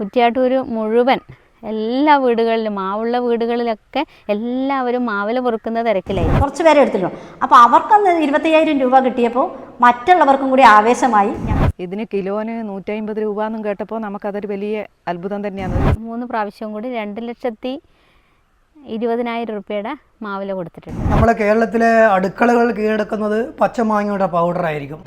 കുറ്റിയാട്ടൂർ മുഴുവൻ എല്ലാ വീടുകളിലും മാവുള്ള വീടുകളിലൊക്കെ എല്ലാവരും മാവില പൊറുക്കുന്ന തിരക്കിലായി കുറച്ച് പേരെ എടുത്തിട്ടുള്ളൂ. അപ്പോൾ അവർക്കൊന്ന് ഇരുപത്തയ്യായിരം രൂപ കിട്ടിയപ്പോൾ മറ്റുള്ളവർക്കും കൂടി ആവേശമായി ഇതിന് കിലോന് നൂറ്റമ്പത് രൂപ എന്നും കേട്ടപ്പോൾ നമുക്കതൊരു വലിയ അത്ഭുതം തന്നെയാണ്. മൂന്ന് പ്രാവശ്യം കൂടി രണ്ട് ലക്ഷത്തി ഇരുപതിനായിരം രൂപയുടെ മാവില കൊടുത്തിട്ടുണ്ട്. നമ്മളെ കേരളത്തിലെ അടുക്കളകൾ കീഴടക്കുന്നത് പച്ചമാങ്ങയുടെ പൗഡർ ആയിരിക്കും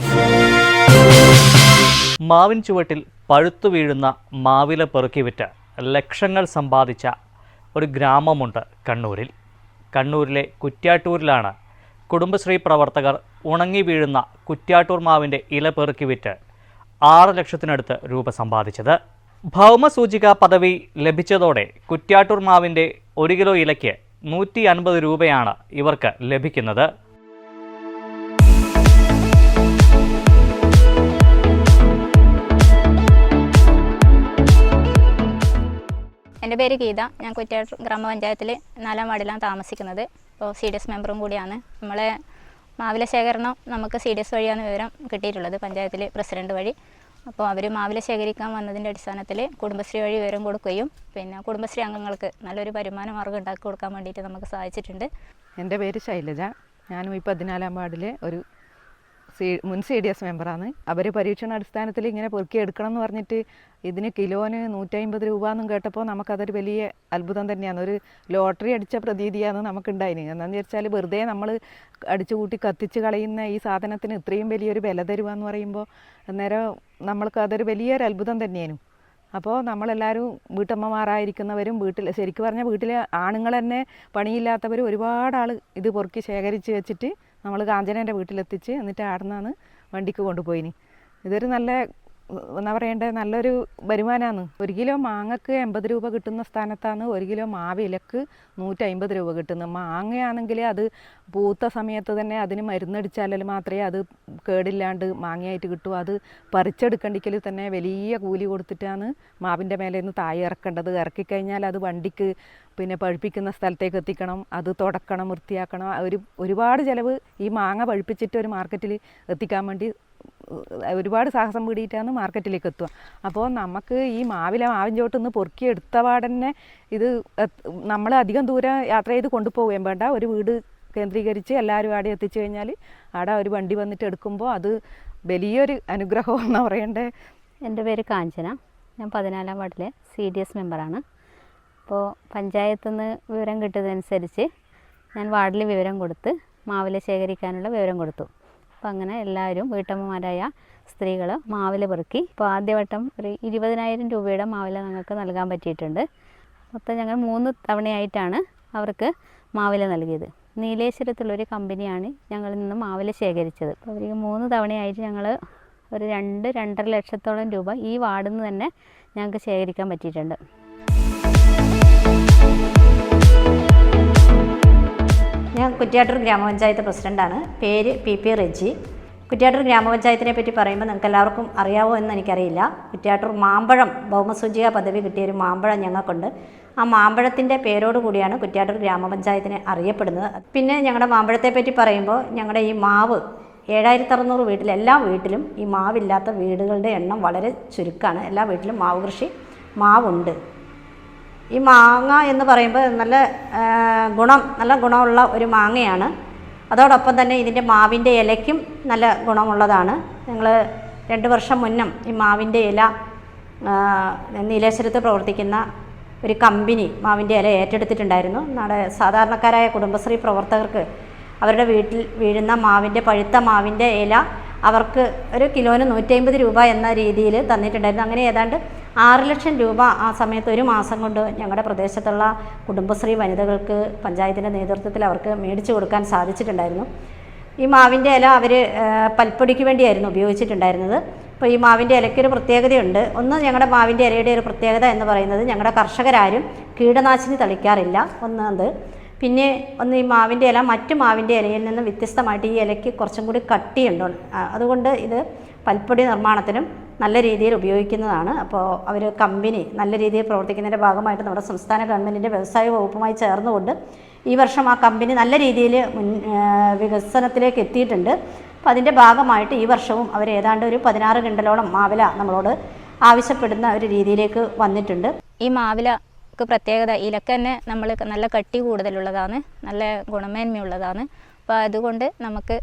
മാവിൻ ചുവട്ടിൽ പഴുത്തു വീഴുന്ന മാവില പെറുക്കി വിറ്റ് ലക്ഷങ്ങൾ സമ്പാദിച്ച ഒരു ഗ്രാമമുണ്ട് കണ്ണൂരിൽ. കണ്ണൂരിലെ കുറ്റ്യാട്ടൂരിലാണ് കുടുംബശ്രീ പ്രവർത്തകർ ഉണങ്ങി വീഴുന്ന കുറ്റ്യാട്ടൂർ മാവിന്റെ ഇല പെറുക്കി വിറ്റ് ആറ് ലക്ഷത്തിനടുത്ത് രൂപ സമ്പാദിച്ചത്. ഭൗമസൂചിക പദവി ലഭിച്ചതോടെ കുറ്റ്യാട്ടൂർ മാവിന്റെ ഒരു കിലോ ഇലയ്ക്ക് നൂറ്റി അൻപത് രൂപയാണ് ഇവർക്ക് ലഭിക്കുന്നത്. എന്റെ പേര് ഗീത. ഞാൻ കുറ്റ്യാട്ടൂർ ഗ്രാമപഞ്ചായത്തിൽ നാലാം വാർഡിലാണ് താമസിക്കുന്നത്. ഇപ്പോൾ സി ഡി എസ് മെമ്പറും കൂടിയാണ്. നമ്മളെ മാവില ശേഖരണം നമുക്ക് സി ഡി എസ് വഴിയാണ് വിവരം കിട്ടിയിട്ടുള്ളത് പഞ്ചായത്തിൽ പ്രസിഡന്റ് വഴി. അപ്പോൾ അവർ മാവില ശേഖരിക്കാൻ വന്നതിന്റെ അടിസ്ഥാനത്തിൽ കുടുംബശ്രീ വഴി വിവരം കൊടുക്കുകയും പിന്നെ കുടുംബശ്രീ അംഗങ്ങൾക്ക് നല്ലൊരു വരുമാന മാർഗം ഉണ്ടാക്കി കൊടുക്കാൻ വേണ്ടിയിട്ട് നമുക്ക് സാധിച്ചിട്ടുണ്ട് എന്റെ പേര് ശൈലജ. ഞാനും ഈ പതിനാലാം വാർഡിലെ ഒരു സി മുൻ സി ഡി എസ് മെമ്പറാണ് അവർ പരീക്ഷണ അടിസ്ഥാനത്തിൽ ഇങ്ങനെ പൊറുക്കി എടുക്കണം എന്ന് പറഞ്ഞിട്ട് ഇതിന് കിലോന് നൂറ്റമ്പത് രൂപ എന്നും കേട്ടപ്പോൾ നമുക്കതൊരു വലിയ അത്ഭുതം തന്നെയാണ്. ഒരു ലോട്ടറി അടിച്ച പ്രതീതിയാണ് നമുക്കുണ്ടായിന്. എന്താണെന്ന് വെച്ചാൽ വെറുതെ നമ്മൾ അടിച്ചു കൂട്ടി കത്തിച്ച് കളയുന്ന ഈ സാധനത്തിന് ഇത്രയും വലിയൊരു വില തരുക എന്ന് പറയുമ്പോൾ അന്നേരം നമ്മൾക്ക് അതൊരു വലിയൊരു അത്ഭുതം തന്നെയാണ്. അപ്പോൾ നമ്മളെല്ലാവരും വീട്ടമ്മമാരായിരിക്കുന്നവരും വീട്ടിൽ ശരിക്കും പറഞ്ഞാൽ വീട്ടിലെ ആണുങ്ങൾ തന്നെ പണിയില്ലാത്തവരും ഒരുപാട് ആൾ ഇത് പൊറുക്കി ശേഖരിച്ച് വെച്ചിട്ട് നമ്മൾ കാഞ്ചനേന്റെ വീട്ടിലെത്തിച്ച് എന്നിട്ട് ആടുന്നാണ് വണ്ടിക്ക് കൊണ്ടുപോയിനി. ഇതൊരു നല്ല എന്താ പറയേണ്ടത് നല്ലൊരു വരുമാനമാണ് ഒരു കിലോ മാങ്ങക്ക് എൺപത് രൂപ കിട്ടുന്ന സ്ഥാനത്താണ് ഒരു കിലോ മാവിലക്ക് നൂറ്റമ്പത് രൂപ കിട്ടുന്നത്. മാങ്ങയാണെങ്കിൽ അത് പൂത്ത സമയത്ത് തന്നെ അതിന് മരുന്നടിച്ചാലും മാത്രമേ അത് കേടില്ലാണ്ട് മാങ്ങയായിട്ട് കിട്ടൂ. അത് പറിച്ചെടുക്കണ്ടെങ്കിൽ തന്നെ വലിയ കൂലി കൊടുത്തിട്ടാണ് മാവിന്റെ മേലെ നിന്ന് താഴെ ഇറക്കേണ്ടത്. ഇറക്കിക്കഴിഞ്ഞാൽ അത് വണ്ടിക്ക് പിന്നെ പഴുപ്പിക്കുന്ന സ്ഥലത്തേക്ക് എത്തിക്കണം അത് തുടക്കണം വൃത്തിയാക്കണം. ഒരു ഒരുപാട് ചിലവ് ഈ മാങ്ങ പഴുപ്പിച്ചിട്ട് ഒരു മാർക്കറ്റിൽ എത്തിക്കാൻ വേണ്ടി ഒരുപാട് സാഹസം പിടിയിട്ടാണ് മാർക്കറ്റിലേക്ക് എത്തുക. അപ്പോൾ നമുക്ക് ഈ മാവിലെ മാവിൻ നിന്ന് പൊറുക്കി എടുത്ത പാടന്നെ ഇത് നമ്മൾ അധികം ദൂരം യാത്ര ചെയ്ത് കൊണ്ടുപോവുകയും വേണ്ട. ഒരു വീട് കേന്ദ്രീകരിച്ച് എല്ലാവരും ആടെ എത്തിച്ചു കഴിഞ്ഞാൽ ആടെ ഒരു വണ്ടി വന്നിട്ട് എടുക്കുമ്പോൾ അത് വലിയൊരു അനുഗ്രഹം എന്ന് പറയണ്ടേ? എന്റെ പേര് കാഞ്ചന. ഞാൻ പതിനാലാം വാർഡിലെ സി ഡി എസ് മെമ്പറാണ് അപ്പോൾ പഞ്ചായത്തു നിന്ന് വിവരം കിട്ടിയതനുസരിച്ച് ഞാൻ വാർഡിൽ വിവരം കൊടുത്ത് മാവില ശേഖരിക്കാനുള്ള വിവരം കൊടുത്തു. അപ്പോൾ അങ്ങനെ എല്ലാവരും വീട്ടമ്മമാരായ സ്ത്രീകൾ മാവില പെറുക്കി. ഇപ്പോൾ ആദ്യവട്ടം ഒരു ഇരുപതിനായിരം രൂപയുടെ മാവില ഞങ്ങൾക്ക് നൽകാൻ പറ്റിയിട്ടുണ്ട്. മൊത്തം ഞങ്ങൾ മൂന്ന് തവണയായിട്ടാണ് അവർക്ക് മാവില നൽകിയത്. നീലേശ്വരത്തുള്ളൊരു കമ്പനിയാണ് ഞങ്ങളിൽ നിന്ന് മാവില ശേഖരിച്ചത്. അപ്പോൾ അവർക്ക് മൂന്ന് തവണയായിട്ട് ഞങ്ങൾ ഒരു രണ്ട് രണ്ടര ലക്ഷത്തോളം രൂപ ഈ വാർഡിൽ നിന്ന് തന്നെ ഞങ്ങൾക്ക് ശേഖരിക്കാൻ പറ്റിയിട്ടുണ്ട്. ഞാൻ കുറ്റ്യാട്ടൂർ ഗ്രാമപഞ്ചായത്ത് പ്രസിഡന്റാണ് പേര് പി പി റെജി. കുറ്റ്യാട്ടൂർ ഗ്രാമപഞ്ചായത്തിനെ പറ്റി പറയുമ്പോൾ നിങ്ങൾക്ക് എല്ലാവർക്കും അറിയാവോ എന്ന് എനിക്കറിയില്ല. കുറ്റ്യാട്ടൂർ മാമ്പഴം ഭൗമസൂചിക പദവി കിട്ടിയ ഒരു മാമ്പഴം ഞങ്ങൾക്കുണ്ട്. ആ മാമ്പഴത്തിന്റെ പേരോട് കൂടിയാണ് കുറ്റ്യാട്ടൂർ ഗ്രാമപഞ്ചായത്തിനെ അറിയപ്പെടുന്നത്. പിന്നെ ഞങ്ങളുടെ മാമ്പഴത്തെ പറ്റി പറയുമ്പോൾ ഞങ്ങളുടെ ഈ മാവ് ഏഴായിരത്തി അറുന്നൂറ് വീട്ടിൽ എല്ലാ വീട്ടിലും ഈ മാവില്ലാത്ത വീടുകളുടെ എണ്ണം വളരെ ചുരുക്കമാണ് എല്ലാ വീട്ടിലും മാവ് കൃഷി മാവുണ്ട്. ഈ മാങ്ങ എന്ന് പറയുമ്പോൾ നല്ല ഗുണം നല്ല ഗുണമുള്ള ഒരു മാങ്ങയാണ്. അതോടൊപ്പം തന്നെ ഇതിന്റെ മാവിന്റെ ഇലയ്ക്കും നല്ല ഗുണമുള്ളതാണ്. ഞങ്ങൾ രണ്ട് വർഷം മുന്നും ഈ മാവിന്റെ ഇല നീലേശ്വരത്ത് പ്രവർത്തിക്കുന്ന ഒരു കമ്പനി മാവിന്റെ ഇല ഏറ്റെടുത്തിട്ടുണ്ടായിരുന്നു. നമ്മുടെ സാധാരണക്കാരായ കുടുംബശ്രീ പ്രവർത്തകർക്ക് അവരുടെ വീട്ടിൽ വീഴുന്ന മാവിന്റെ പഴുത്ത മാവിന്റെ ഇല അവർക്ക് ഒരു കിലോന് നൂറ്റമ്പത് രൂപ എന്ന രീതിയിൽ തന്നിട്ടുണ്ടായിരുന്നു. അങ്ങനെ ഏതാണ്ട് ആറ് ലക്ഷം രൂപ ആ സമയത്ത് ഒരു മാസം കൊണ്ട് ഞങ്ങളുടെ പ്രദേശത്തുള്ള കുടുംബശ്രീ വനിതകൾക്ക് പഞ്ചായത്തിന്റെ നേതൃത്വത്തിൽ അവർക്ക് മേടിച്ചു കൊടുക്കാൻ സാധിച്ചിട്ടുണ്ടായിരുന്നു. ഈ മാവിന്റെ ഇല അവർ പൽപ്പൊടിക്ക് വേണ്ടിയായിരുന്നു ഉപയോഗിച്ചിട്ടുണ്ടായിരുന്നത്. അപ്പോൾ ഈ മാവിന്റെ ഇലയ്ക്കൊരു പ്രത്യേകതയുണ്ട്. ഒന്ന് ഞങ്ങളുടെ മാവിന്റെ ഇലയുടെ ഒരു പ്രത്യേകത എന്ന് പറയുന്നത് ഞങ്ങളുടെ കർഷകരാരും കീടനാശിനി തളിക്കാറില്ല. ഒന്ന് അത് പിന്നെ ഒന്ന് ഈ മാവിന്റെ ഇല മറ്റു മാവിന്റെ ഇലയിൽ നിന്ന് വ്യത്യസ്തമായിട്ട് ഈ ഇലയ്ക്ക് കുറച്ചും കൂടി കട്ടിയുണ്ട്. അതുകൊണ്ട് ഇത് പൽപ്പൊടി നിർമ്മാണത്തിനും നല്ല രീതിയിൽ ഉപയോഗിക്കുന്നതാണ്. അപ്പോൾ അവർ കമ്പനി നല്ല രീതിയിൽ പ്രവർത്തിക്കുന്നതിന്റെ ഭാഗമായിട്ട് നമ്മുടെ സംസ്ഥാന ഗവൺമെന്റിന്റെ വ്യവസായ വകുപ്പുമായി ചേർന്നുകൊണ്ട് ഈ വർഷം ആ കമ്പനി നല്ല രീതിയിൽ മുൻ വികസനത്തിലേക്ക് എത്തിയിട്ടുണ്ട്. അപ്പോൾ അതിന്റെ ഭാഗമായിട്ട് ഈ വർഷവും അവർ ഏതാണ്ട് ഒരു പതിനാറ് കിണ്ടലോളം മാവില നമ്മളോട് ആവശ്യപ്പെടുന്ന ഒരു രീതിയിലേക്ക് വന്നിട്ടുണ്ട്. ഈ മാവിലക്ക് പ്രത്യേകത ഇലക്ക തന്നെ നമ്മൾ നല്ല കട്ടി കൂടുതലുള്ളതാണ് നല്ല ഗുണമേന്മയുള്ളതാണ്. അപ്പോൾ അതുകൊണ്ട് നമുക്ക്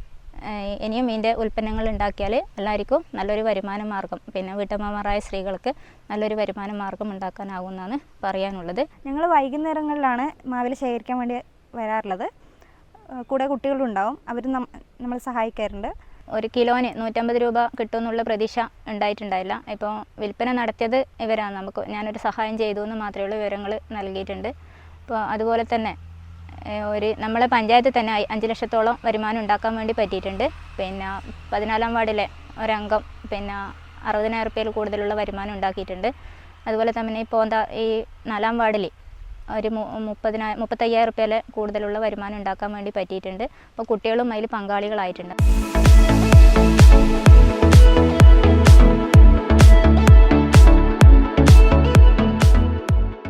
ഇനിയും ഇതിന്റെ ഉൽപ്പന്നങ്ങൾ ഉണ്ടാക്കിയാൽ എല്ലാവർക്കും നല്ലൊരു വരുമാന മാർഗം പിന്നെ വീട്ടമ്മമാരായ സ്ത്രീകൾക്ക് നല്ലൊരു വരുമാന മാർഗം ഉണ്ടാക്കാനാകുമെന്നാണ് പറയാനുള്ളത്. ഞങ്ങൾ വൈകുന്നേരങ്ങളിലാണ് മാവിൽ ശേഖരിക്കാൻ വേണ്ടി വരാറുള്ളത്. കൂടെ കുട്ടികളുണ്ടാവും അവർ നമ്മൾ സഹായിക്കാറുണ്ട്. ഒരു കിലോന് നൂറ്റമ്പത് രൂപ കിട്ടുമെന്നുള്ള പ്രതീക്ഷ ഉണ്ടായിട്ടുണ്ടായില്ല. ഇപ്പോൾ വിൽപ്പന നടത്തിയത് ഇവരാണ്. നമുക്ക് ഞാനൊരു സഹായം ചെയ്തു എന്ന് മാത്രമേ ഉള്ളൂ വിവരങ്ങൾ നൽകിയിട്ടുണ്ട്. അപ്പോൾ അതുപോലെ തന്നെ ഒരു നമ്മളെ പഞ്ചായത്തിൽ തന്നെ അഞ്ച് ലക്ഷത്തോളം വരുമാനം ഉണ്ടാക്കാൻ വേണ്ടി പറ്റിയിട്ടുണ്ട്. പിന്നെ പതിനാലാം വാർഡിലെ ഒരംഗം പിന്നെ അറുപതിനായിരം റുപ്യയിൽ കൂടുതലുള്ള വരുമാനം ഉണ്ടാക്കിയിട്ടുണ്ട്. അതുപോലെ തന്നെ ഇപ്പോൾ എന്താ ഈ നാലാം വാർഡിൽ ഒരു മുപ്പതിനായി മുപ്പത്തയ്യായിരം റുപ്യയിൽ കൂടുതലുള്ള വരുമാനം ഉണ്ടാക്കാൻ വേണ്ടി പറ്റിയിട്ടുണ്ട്. അപ്പോൾ കുട്ടികളും അതിൽ പങ്കാളികളായിട്ടുണ്ട്.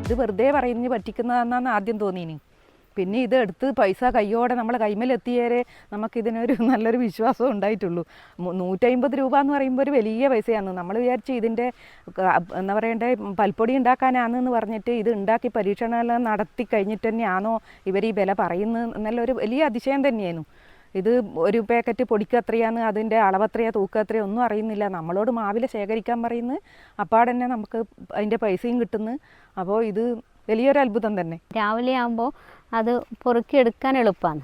ഇത് വെറുതെ പറഞ്ഞ് പറ്റിക്കുന്നതാണെന്നാണ് ആദ്യം തോന്നിയിന്. പിന്നെ ഇത് എടുത്ത് പൈസ കയ്യോടെ നമ്മൾ കൈമേലെത്തിയേരെ നമുക്കിതിനൊരു നല്ലൊരു വിശ്വാസം ഉണ്ടായിട്ടുള്ളൂ. നൂറ്റമ്പത് രൂപ എന്ന് പറയുമ്പോൾ ഒരു വലിയ പൈസയാണ്. നമ്മൾ വിചാരിച്ച് ഇതിന്റെ എന്താ പറയണ്ടേ പൽപ്പൊടി ഉണ്ടാക്കാനാണെന്ന് പറഞ്ഞിട്ട് ഇത് ഉണ്ടാക്കി പരീക്ഷണമെല്ലാം നടത്തി കഴിഞ്ഞിട്ട് തന്നെയാണോ ഇവർ ഈ വില പറയുന്നത് എന്നുള്ളൊരു വലിയ അതിശയം തന്നെയായിരുന്നു. ഇത് ഒരു പാക്കറ്റ് പൊടിക്ക് എത്രയാന്ന് അതിന്റെ അളവെത്രയാ തൂക്കം എത്രയാ ഒന്നും അറിയുന്നില്ല. നമ്മളോട് മാവില ശേഖരിക്കാൻ പറയുന്നു അപ്പാടന്നെ നമുക്ക് അതിന്റെ പൈസയും കിട്ടുന്നു. അപ്പോൾ ഇത് വലിയൊരു അത്ഭുതം തന്നെ. രാവിലെ ആകുമ്പോൾ അത് പൊറുക്കിയെടുക്കാൻ എളുപ്പമാണ്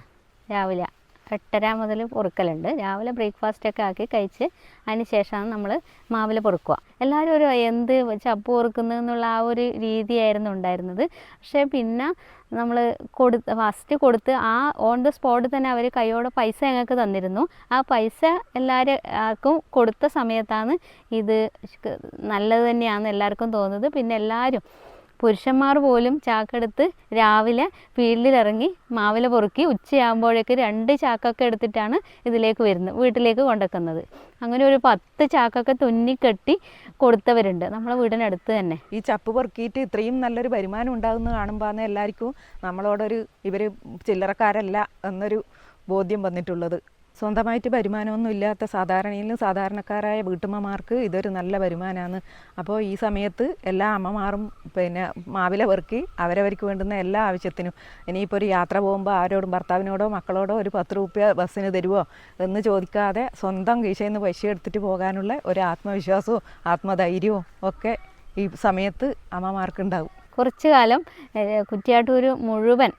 രാവിലെ. എട്ടര മുതൽ പൊറുക്കലുണ്ട്. രാവിലെ ബ്രേക്ക്ഫാസ്റ്റ് ഒക്കെ ആക്കി കഴിച്ച് അതിന് ശേഷമാണ് നമ്മൾ മാവില പൊറുക്കുക. എല്ലാവരും ഒരു എന്ത് ചപ്പ് പൊറുക്കുന്നതെന്നുള്ള ആ ഒരു രീതിയായിരുന്നു ഉണ്ടായിരുന്നത്. പക്ഷേ പിന്നെ നമ്മൾ കൊടുത്ത് ഫസ്റ്റ് കൊടുത്ത് ആ ഓൺ ദ സ്പോട്ട് തന്നെ അവർ കൈയോടെ പൈസ ഞങ്ങൾക്ക് തന്നിരുന്നു. ആ പൈസ എല്ലാവർക്കും കൊടുത്ത സമയത്താണ് ഇത് നല്ലത് തന്നെയാണെന്ന് എല്ലാവർക്കും തോന്നുന്നത്. പിന്നെ എല്ലാവരും പുരുഷന്മാർ പോലും ചാക്കെടുത്ത് രാവിലെ ഫീൽഡിലിറങ്ങി മാവില പൊറുക്കി ഉച്ചയാകുമ്പോഴേക്ക് രണ്ട് ചാക്കൊക്കെ എടുത്തിട്ടാണ് ഇതിലേക്ക് വരുന്നത് വീട്ടിലേക്ക് കൊണ്ടുവെക്കുന്നത്. അങ്ങനെ ഒരു പത്ത് ചാക്കൊക്കെ തുന്നിക്കെട്ടി കൊടുത്തവരുണ്ട് നമ്മളെ വീടിനടുത്ത് തന്നെ. ഈ ചപ്പ് പെറുക്കിയിട്ട് ഇത്രയും നല്ലൊരു വരുമാനം ഉണ്ടാകുന്നത് കാണുമ്പോൾ എല്ലാവർക്കും നമ്മളോടൊരു ഇവർ ചില്ലറക്കാരല്ല എന്നൊരു ബോധ്യം വന്നിട്ടുള്ളത്. സ്വന്തമായിട്ട് വരുമാനമൊന്നും ഇല്ലാത്ത സാധാരണയിലും സാധാരണക്കാരായ വീട്ടമ്മമാർക്ക് ഇതൊരു നല്ല വരുമാനമാണ് അപ്പോൾ ഈ സമയത്ത് എല്ലാ അമ്മമാരും പിന്നെ മാവില പെറുക്കി അവരവർക്ക് വേണ്ടുന്ന എല്ലാ ആവശ്യത്തിനും ഇനിയിപ്പോൾ ഒരു യാത്ര പോകുമ്പോൾ ആരോടും ഭർത്താവിനോടോ മക്കളോടോ ഒരു പത്ത് രൂപ ബസ്സിന് തരുമോ എന്ന് ചോദിക്കാതെ സ്വന്തം കീശയിൽ നിന്ന് പൈസ എടുത്തിട്ട് പോകാനുള്ള ഒരു ആത്മവിശ്വാസവും ആത്മധൈര്യവും ഒക്കെ ഈ സമയത്ത് അമ്മമാർക്കുണ്ടാവും. കുറച്ചു കാലം കുറ്റിയാട്ടൂർ മുഴുവൻ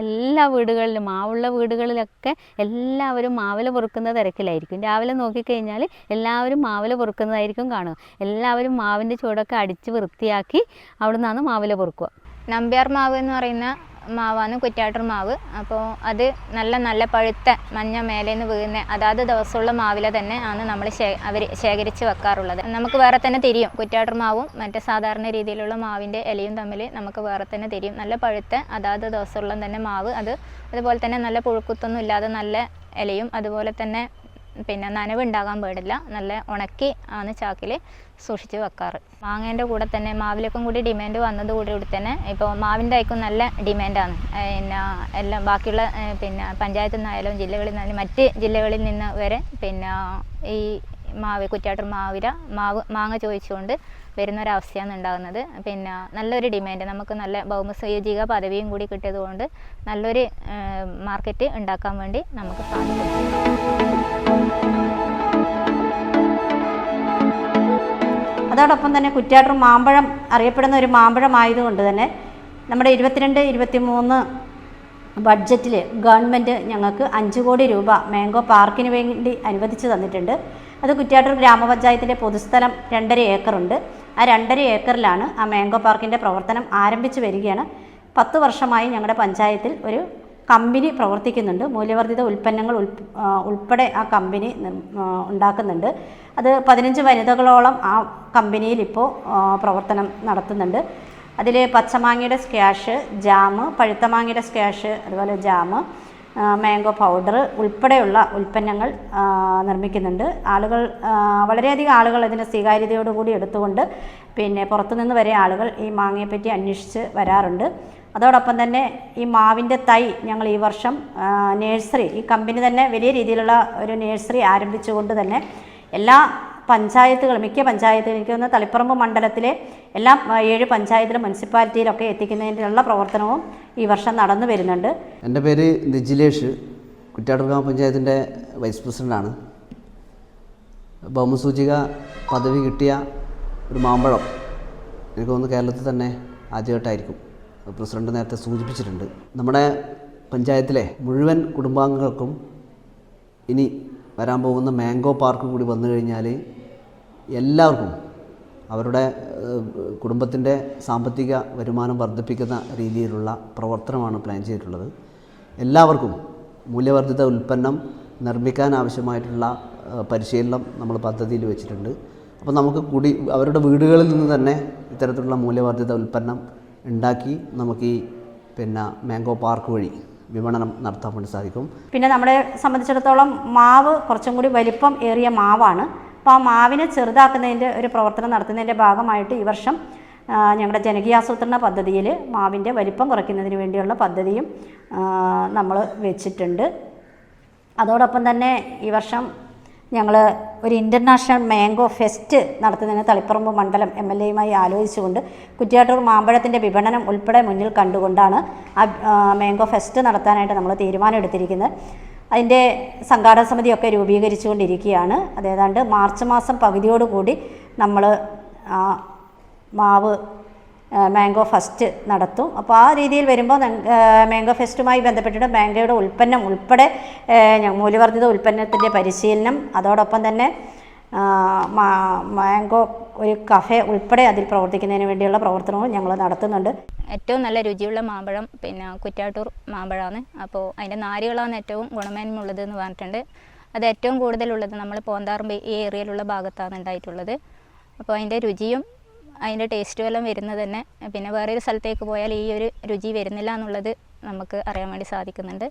എല്ലാ വീടുകളിലും മാവുള്ള വീടുകളിലൊക്കെ എല്ലാവരും മാവില പൊറുക്കുന്ന തിരക്കിലായിരിക്കും. രാവിലെ നോക്കിക്കഴിഞ്ഞാൽ എല്ലാവരും മാവില പൊറുക്കുന്നതായിരിക്കും കാണുക. എല്ലാവരും മാവിന്റെ ചുവടൊക്കെ അടിച്ച് വൃത്തിയാക്കി അവിടെ നിന്നാണ് മാവില പൊറുക്കുക. നമ്പ്യാർ മാവ് എന്ന് പറയുന്ന മാവാണ് കുറ്റാട്ടർ മാവ്. അപ്പോൾ അത് നല്ല നല്ല പഴുത്ത മഞ്ഞ മേലേന്ന് വീഴുന്ന അതാത് ദിവസമുള്ള മാവില തന്നെ ആണ് നമ്മൾ ശേ അവർ ശേഖരിച്ച് വെക്കാറുള്ളത്. നമുക്ക് വേറെ തന്നെ തിരിയും. കുറ്റാട്ടർ മാവും മറ്റേ സാധാരണ രീതിയിലുള്ള മാവിന്റെ ഇലയും തമ്മിൽ നമുക്ക് വേറെ തന്നെ തിരിയും. നല്ല പഴുത്ത അതാത് ദിവസമുള്ള തന്നെ മാവ്. അത് അതുപോലെ തന്നെ നല്ല പുഴുക്കുത്തൊന്നും ഇല്ലാതെ നല്ല ഇലയും അതുപോലെ തന്നെ പിന്നെ നനവ് ഉണ്ടാകാൻ പാടില്ല. നല്ല ഉണക്കി ആണ് ചാക്കിൽ സൂക്ഷിച്ച് വെക്കാറ്. മാങ്ങേന്റെ കൂടെ തന്നെ മാവിലേക്കും കൂടി ഡിമാൻഡ് വന്നതോടുകൂടി കൂടി തന്നെ. ഇപ്പോൾ മാവിന്റെ ആയിക്കും നല്ല ഡിമാൻഡാണ് പിന്നെ എല്ലാം ബാക്കിയുള്ള പിന്നെ പഞ്ചായത്തിൽ നിന്നായാലും ജില്ലകളിൽ നിന്നായാലും മറ്റ് ജില്ലകളിൽ നിന്ന് വരെ പിന്നെ ഈ മാവ് കുറ്റാട്ടർ മാവില മാവ് മാങ്ങ ചോദിച്ചുകൊണ്ട് വരുന്ന ഒരവസ്ഥയാണ് ഉണ്ടാകുന്നത്. പിന്നെ നല്ലൊരു ഡിമാൻഡ് നമുക്ക് നല്ല ഭൗമസയോജിക പദവിയും കൂടി കിട്ടിയതുകൊണ്ട് നല്ലൊരു മാർക്കറ്റ് ഉണ്ടാക്കാൻ വേണ്ടി നമുക്ക് സാധിക്കും. അതോടൊപ്പം തന്നെ കുറ്റാട്ടൂർ മാമ്പഴം അറിയപ്പെടുന്ന ഒരു മാമ്പഴം ആയതുകൊണ്ട് തന്നെ നമ്മുടെ ഇരുപത്തിരണ്ട് ഇരുപത്തിമൂന്ന് ബഡ്ജറ്റിൽ ഗവൺമെന്റ് ഞങ്ങൾക്ക് അഞ്ച് കോടി രൂപ മാംഗോ പാർക്കിന് വേണ്ടി അനുവദിച്ച് തന്നിട്ടുണ്ട്. അത് കുറ്റ്യാട്ടൂർ ഗ്രാമപഞ്ചായത്തിന്റെ പൊതുസ്ഥലം രണ്ടര ഏക്കറുണ്ട്. ആ രണ്ടര ഏക്കറിലാണ് ആ മാംഗോ പാർക്കിന്റെ പ്രവർത്തനം ആരംഭിച്ചു വരികയാണ്. പത്ത് വർഷമായി ഞങ്ങളുടെ പഞ്ചായത്തിൽ ഒരു കമ്പനി പ്രവർത്തിക്കുന്നുണ്ട്. മൂല്യവർദ്ധിത ഉൽപ്പന്നങ്ങൾ ഉൾപ്പെടെ ആ കമ്പനി ഉണ്ടാക്കുന്നുണ്ട്. അത് പതിനഞ്ച് വനിതകളോളം ആ കമ്പനിയിൽ ഇപ്പോൾ പ്രവർത്തനം നടത്തുന്നുണ്ട്. അതിൽ പച്ചമാങ്ങയുടെ സ്ക്വാഷ് ജാമ് പഴുത്ത മാങ്ങയുടെ സ്ക്വാഷ് അതുപോലെ ജാമ് മാംഗോ പൗഡർ ഉൾപ്പെടെയുള്ള ഉൽപ്പന്നങ്ങൾ നിർമ്മിക്കുന്നുണ്ട്. ആളുകൾ വളരെയധികം ആളുകൾ ഇതിനെ സ്വീകാര്യതയോടുകൂടി എടുത്തുകൊണ്ട് പിന്നെ പുറത്തുനിന്ന് വരെ ആളുകൾ ഈ മാങ്ങയെപ്പറ്റി അന്വേഷിച്ച് വരാറുണ്ട്. അതോടൊപ്പം തന്നെ ഈ മാവിന്റെ തൈ ഞങ്ങൾ ഈ വർഷം നേഴ്സറി ഈ കമ്പനി തന്നെ വലിയ രീതിയിലുള്ള ഒരു നേഴ്സറി ആരംഭിച്ചുകൊണ്ട് തന്നെ എല്ലാ പഞ്ചായത്തുകൾ മിക്ക പഞ്ചായത്തുകൾ എനിക്ക് തോന്നുന്നു തളിപ്പറമ്പ് മണ്ഡലത്തിലെ എല്ലാ ഏഴ് പഞ്ചായത്തിലും മുനിസിപ്പാലിറ്റിയിലൊക്കെ എത്തിക്കുന്നതിനുള്ള പ്രവർത്തനവും ഈ വർഷം നടന്നു വരുന്നുണ്ട്. എന്റെ പേര് നിജിലേഷ് കുറ്റാട്ടൂർ ഗ്രാമപഞ്ചായത്തിന്റെ വൈസ് പ്രസിഡന്റാണ്. ഭൗമസൂചിക പദവി കിട്ടിയ ഒരു മാമ്പഴം എനിക്ക് തോന്നുന്നു കേരളത്തിൽ തന്നെ ആദ്യമായിട്ടായിരിക്കും. പ്രസിഡന്റ് നേരത്തെ സൂചിപ്പിച്ചിട്ടുണ്ട്. നമ്മുടെ പഞ്ചായത്തിലെ മുഴുവൻ കുടുംബാംഗങ്ങൾക്കും ഇനി വരാൻ പോകുന്ന മാംഗോ പാർക്ക് കൂടി വന്നു കഴിഞ്ഞാൽ എല്ലാവർക്കും അവരുടെ കുടുംബത്തിന്റെ സാമ്പത്തിക വരുമാനം വർദ്ധിപ്പിക്കുന്ന രീതിയിലുള്ള പ്രവർത്തനമാണ് പ്ലാൻ ചെയ്തിട്ടുള്ളത്. എല്ലാവർക്കും മൂല്യവർദ്ധിത ഉൽപ്പന്നം നിർമ്മിക്കാൻ ആവശ്യമായിട്ടുള്ള പരിശീലനം നമ്മൾ പദ്ധതിയിൽ വെച്ചിട്ടുണ്ട്. അപ്പോൾ നമുക്ക് കുടി അവരുടെ വീടുകളിൽ നിന്ന് തന്നെ ഇത്തരത്തിലുള്ള മൂല്യവർദ്ധിത ഉൽപ്പന്നം ഉണ്ടാക്കി നമുക്ക് ഈ പിന്നെ മാംഗോ പാർക്ക് വഴി വിപണനം നടത്താൻ വേണ്ടി സാധിക്കും. പിന്നെ നമ്മളെ സംബന്ധിച്ചിടത്തോളം മാവ് കുറച്ചും കൂടി വലിപ്പം ഏറിയ മാവാണ്. അപ്പോൾ ആ മാവിനെ ചെറുതാക്കുന്നതിന്റെ ഒരു പ്രവർത്തനം നടത്തുന്നതിന്റെ ഭാഗമായിട്ട് ഈ വർഷം ഞങ്ങളുടെ ജനകീയാസൂത്രണ പദ്ധതിയിൽ മാവിന്റെ വലിപ്പം കുറയ്ക്കുന്നതിന് വേണ്ടിയുള്ള പദ്ധതിയും നമ്മൾ വെച്ചിട്ടുണ്ട്. അതോടൊപ്പം തന്നെ ഈ വർഷം ഞങ്ങൾ ഒരു ഇന്റർനാഷണൽ മാംഗോ ഫെസ്റ്റ് നടത്തുന്നതിന് തളിപ്പറമ്പ് മണ്ഡലം എം എൽ എയുമായി ആലോചിച്ചുകൊണ്ട് കുറ്റിയാട്ടൂർ മാമ്പഴത്തിന്റെ വിപണനം ഉൾപ്പെടെ മുന്നിൽ കണ്ടുകൊണ്ടാണ് ആ മാംഗോ ഫെസ്റ്റ് നടത്താനായിട്ട് നമ്മൾ തീരുമാനം എടുത്തിരിക്കുന്നത് അതിന്റെ സംഘാടക സമിതിയൊക്കെ രൂപീകരിച്ചുകൊണ്ടിരിക്കുകയാണ്. അതേതാണ്ട് മാർച്ച് മാസം പകുതിയോടുകൂടി നമ്മൾ മാവ് മാംഗോ ഫെസ്റ്റ് നടത്തും. അപ്പോൾ ആ രീതിയിൽ വരുമ്പോൾ മാംഗോ ഫെസ്റ്റുമായി ബന്ധപ്പെട്ടിട്ട് മാംഗോയുടെ ഉൽപ്പന്നം ഉൾപ്പെടെ മൂല്യവർദ്ധിത ഉൽപ്പന്നത്തിന്റെ പരിശീലനം അതോടൊപ്പം തന്നെ മാംഗോ ഒരു കഫേ ഉൾപ്പെടെ അതിൽ പ്രവർത്തിക്കുന്നതിന് വേണ്ടിയുള്ള പ്രവർത്തനവും ഞങ്ങൾ നടത്തുന്നുണ്ട്. ഏറ്റവും നല്ല രുചിയുള്ള മാമ്പഴം പിന്നെ കുറ്റാട്ടൂർ മാമ്പഴമാണ് അപ്പോൾ അതിന്റെ നാരുകളാണ് ഏറ്റവും ഗുണമേന്മയുള്ളത് എന്ന് പറഞ്ഞിട്ടുണ്ട്. അത് ഏറ്റവും കൂടുതലുള്ളത് നമ്മൾ പോന്താറുമ്പ് ഈ ഏരിയയിലുള്ള ഭാഗത്താണ് ഉണ്ടായിട്ടുള്ളത്. അപ്പോൾ അതിന്റെ രുചിയും അതിന്റെ ടേസ്റ്റ് വല്ലതും വരുന്നത് തന്നെ. പിന്നെ വേറൊരു സ്ഥലത്തേക്ക് പോയാൽ ഈ ഒരു രുചി വരുന്നില്ല എന്നുള്ളത് നമുക്ക് അറിയാൻ വേണ്ടി സാധിക്കുന്നുണ്ട്.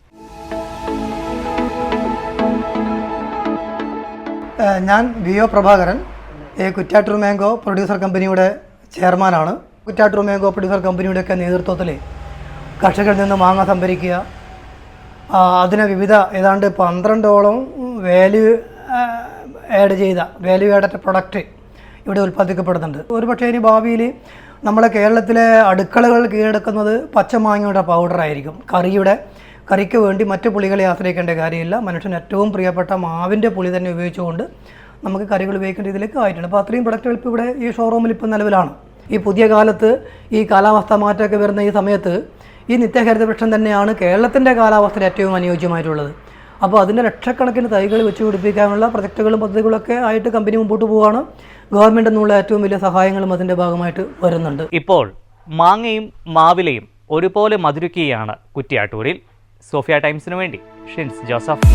ഞാൻ V O Prabhakaran Kuttattur mango producer കമ്പനിയുടെ ചെയർമാനാണ് കുറ്റാട്ടൂർ മാംഗോ പ്രൊഡ്യൂസർ കമ്പനിയുടെയൊക്കെ നേതൃത്വത്തിൽ കർഷകരിൽ നിന്ന് മാങ്ങ സംഭരിക്കുക. അതിന് അതിനെ വിവിധ ഏതാണ്ട് പന്ത്രണ്ടോളം വാല്യൂ ആഡ് ചെയ്ത വാല്യൂ ആഡഡ് പ്രൊഡക്റ്റ് ഇവിടെ ഉൽപ്പാദിക്കപ്പെടുന്നുണ്ട് ഒരുപക്ഷേ ഇനി ഭാവിയിൽ നമ്മളെ കേരളത്തിലെ അടുക്കളകൾ കീഴടക്കുന്നത് പച്ചമാങ്ങയുടെ പൗഡറായിരിക്കും കറിയുടെ കറിക്ക് വേണ്ടി മറ്റു പുളികളെ ആശ്രയിക്കേണ്ട കാര്യമില്ല. മനുഷ്യന് ഏറ്റവും പ്രിയപ്പെട്ട മാവിന്റെ പുളി തന്നെ ഉപയോഗിച്ചുകൊണ്ട് നമുക്ക് കറികൾ ഉപയോഗിക്കേണ്ട ഇതിലേക്ക് ആയിട്ടുണ്ട്. അപ്പോൾ അത്രയും പ്രൊഡക്റ്റുകൾ ഇപ്പോൾ ഇവിടെ ഈ ഷോറൂമിൽ ഇപ്പോൾ നിലവിലാണ്. ഈ പുതിയ കാലത്ത് ഈ കാലാവസ്ഥ മാറ്റമൊക്കെ വരുന്ന ഈ സമയത്ത് ഈ നിത്യഹരിത വൃക്ഷം തന്നെയാണ് കേരളത്തിന്റെ കാലാവസ്ഥയിൽ ഏറ്റവും അനുയോജ്യമായിട്ടുള്ളത്. അപ്പോൾ അതിന്റെ ലക്ഷക്കണക്കിന് തൈകൾ വെച്ച് പിടിപ്പിക്കാനുള്ള പ്രൊജക്റ്റുകളും പദ്ധതികളൊക്കെ ആയിട്ട് കമ്പനി മുമ്പോട്ട് പോവുകയാണ് ഗവൺമെന്റ് എന്നുള്ള ഏറ്റവും വലിയ സഹായങ്ങളും അതിന്റെ ഭാഗമായിട്ട് വരുന്നുണ്ട്. ഇപ്പോൾ മാങ്ങയും മാവിലയും ഒരുപോലെ മധുരിക്കുകയാണ് കുറ്റിയാട്ടൂരിൽ. സോഫിയ ടൈംസിനു വേണ്ടി ഷിൻസ് ജോസഫ്.